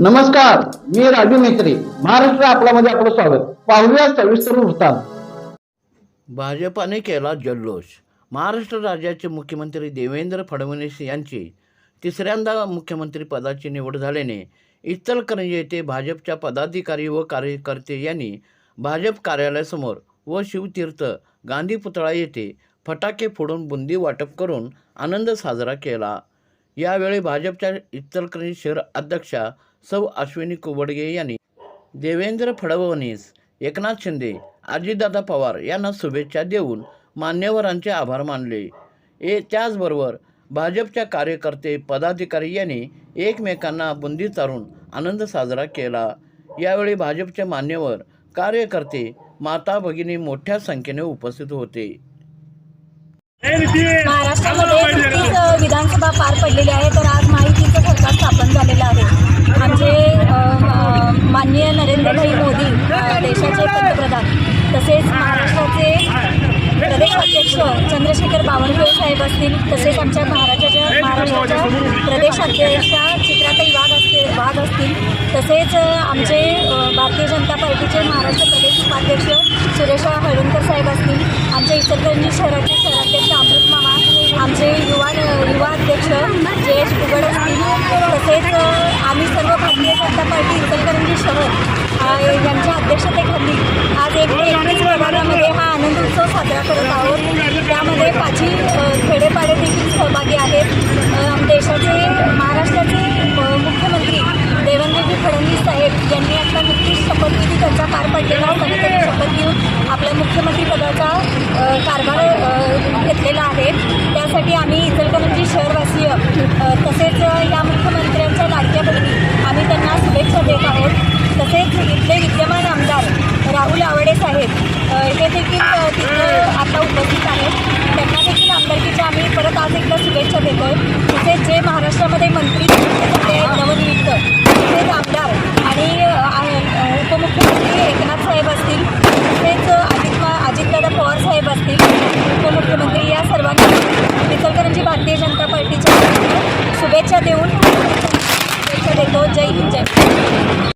नमस्कार मी राजू मेत्री महाराष्ट्र आपल्यामध्ये आपलं स्वागत. पाहूया सविस्तर वृत्तांत. भाजपाने केला जल्लोष. महाराष्ट्र राज्याचे मुख्यमंत्री देवेंद्र फडणवीस यांची तिसऱ्यांदा मुख्यमंत्री पदाची निवड झाल्याने इचलकरंजी येथे भाजपच्या पदाधिकारी व कार्यकर्ते यांनी भाजप कार्यालयासमोर व शिवतीर्थ गांधी पुतळा येथे फटाके फोडून बुंदी वाटप करून आनंद साजरा केला. यावेळी भाजपच्या इचलकरंजी शहर अध्यक्षा सौ अश्विनी कुबडगे यांनी देवेंद्र फडणवीस एकनाथ शिंदे अजितदादा पवार यांना शुभेच्छा देऊन मान्यवरांचे आभार मानले. ए त्याचबरोबर भाजपच्या कार्यकर्ते पदाधिकारी यांनी एकमेकांना बुंदी चारून आनंद साजरा केला. यावेळी भाजपचे मान्यवर कार्यकर्ते माता भगिनी मोठ्या संख्येने उपस्थित होते. महाराष्ट्रामध्ये अ, विधानसभा पार पडलेली आहे तर आज माहितीचं सरकार स्थापन झालेलं आहे. आमचे माननीय नरेंद्रभाई मोदी देशाचे पंतप्रधान तसेच महाराष्ट्राचे प्रदेश अध्यक्ष चंद्रशेखर बावनकुळे साहेब असतील तसेच आमच्या महाराष्ट्राच्या महाराष्ट्राच्या प्रदेश अध्यक्षा चित्राताई वाघ असते वाघ असतील. तसेच आमचे भारतीय जनता पार्टीचे महाराष्ट्र प्रदेश उपाध्यक्ष सुरेश हळवणकर साहेब असतील. इचलकरंजी शहराचे शहराध्यक्ष अमृत मामा आमचे युवा युवा अध्यक्ष जयेश कुगड असतील तसेच आम्ही सर्व भारतीय जनता पार्टी इचलकरंजी शहर यांच्या अध्यक्षतेखाली आज एक एकवीस प्रभागामध्ये हा आनंद उत्सव साजरा करत आहोत. त्यामध्ये पाचही खेडेपाडे देखील सहभागी आहेत. देशाचे महाराष्ट्राचे अ, मुख्यमंत्री देवेंद्रजी फडणवीस साहेब यांनी आता नुकतीच शपथविधी त्यांचा पार पडलेला होता आणि त्यांनी शपथ घेऊन आपल्या मुख्यमंत्री पदाचा अ, कारभार घेतलेला आहे. त्यासाठी आम्ही इचलकरंजी शहरवासीय तसेच या मुख्यमंत्र्यांच्या लाडक्या बहिणी आम्ही त्यांना शुभेच्छा देत आहोत. तसेच इथले विद्यमान आमदार राहुल आवडे साहेब हे देखील तिथं आता उपस्थित आहेत. त्यांना देखील आमदारकीच्या आम्ही परत आज एकदा शुभेच्छा देतोय. तसेच जे महाराष्ट्रामध्ये मंत्री झाले आहेत नवनियुक्त तसेच आमदार आणि अ, आ- उपमुख्यमंत्री एकनाथ साहेब असतील तसेच अजित अजितदादा पवार साहेब असतील उपमुख्यमंत्री या सर्वांनी इचलकरंजी भारतीय जनता पार्टीच्या वतीने शुभेच्छा देऊन शुभेच्छा देतो. जय हिंद जय